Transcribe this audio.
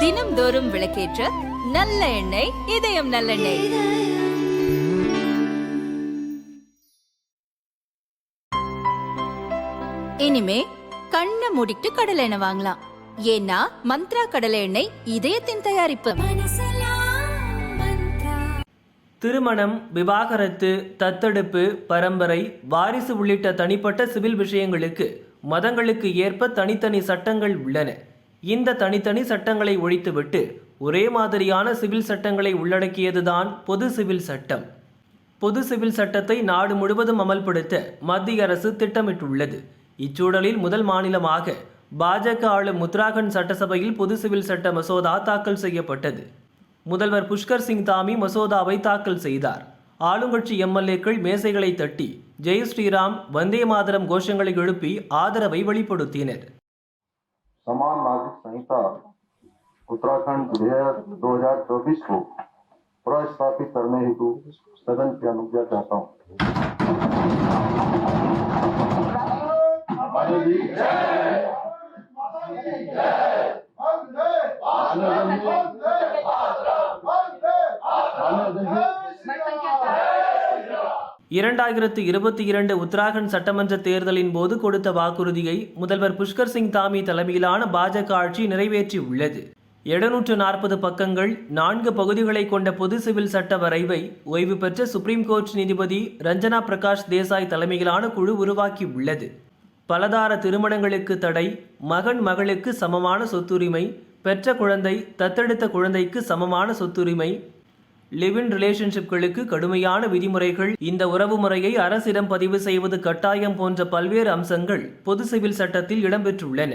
தினம்தோறும் விளக்கேற்ற நல்ல எண்ணெய் இதயம் நல்லெண்ணெய். இனிமே கண்ணை மூடிட்டு கடலை எண்ணெய் வாங்கலாம். ஏன்னா மந்த்ரா கடலை எண்ணெய் இதயத்தின் தயாரிப்பு. திருமணம் விவாகரத்து தத்தெடுப்பு பரம்பரை வாரிசு உள்ளிட்ட தனிப்பட்ட சிவில் விஷயங்களுக்கு மதங்களுக்கு ஏற்ப தனித்தனி சட்டங்கள் உள்ளன. இந்த தனித்தனி சட்டங்களை ஒழித்துவிட்டு ஒரே மாதிரியான சிவில் சட்டங்களை உள்ளடக்கியதுதான் பொது சிவில் சட்டம். பொது சிவில் சட்டத்தை நாடு முழுவதும் அமல்படுத்த மத்திய அரசு திட்டமிட்டுள்ளது. இச்சூழலில் முதல் மாநிலமாக பாஜக ஆளும் உத்தராகண்ட் சட்டசபையில் பொது சிவில் சட்ட மசோதா தாக்கல் செய்யப்பட்டது. முதல்வர் புஷ்கர் சிங் தாமி மசோதாவை தாக்கல் செய்தார். ஆளுங்கட்சி எம்எல்ஏக்கள் மேசைகளை தட்டி ஜெய் ஸ்ரீராம் வந்தே மாதரம் கோஷங்களை எழுப்பி ஆதரவை வெளிப்படுத்தினர். समान नागरिक संहिता उत्तराखंड विधेयक 2024 को प्रस्तापित करने हेतु सदन की अनुज्ञा चाहता हूँ। இரண்டாயிரத்து இருபத்தி இரண்டு உத்தராகண்ட் சட்டமன்ற தேர்தலின் போது கொடுத்த வாக்குறுதியை முதல்வர் புஷ்கர் சிங் தாமி தலைமையிலான பாஜக ஆட்சி நிறைவேற்றியுள்ளது. எழுநூற்று நாற்பது பக்கங்கள் நான்கு பகுதிகளை கொண்ட பொது சிவில் சட்ட வரைவை ஓய்வு பெற்ற சுப்ரீம் கோர்ட் நீதிபதி ரஞ்சனா பிரகாஷ் தேசாய் தலைமையிலான குழு உருவாக்கியுள்ளது. பலதார திருமணங்களுக்கு தடை மகன் மகளுக்கு சமமான சொத்துரிமை பெற்ற குழந்தை தத்தெடுத்த குழந்தைக்கு சமமான சொத்துரிமை லிவ் இன் ரிலேஷன்ஷிப்களுக்கு கடுமையான விதிமுறைகள். இந்த உறவு முறையை அரசிடம் பதிவு செய்வது கட்டாயம் போன்ற பல்வேறு அம்சங்கள் பொது சிவில் சட்டத்தில் இடம்பெற்றுள்ளன.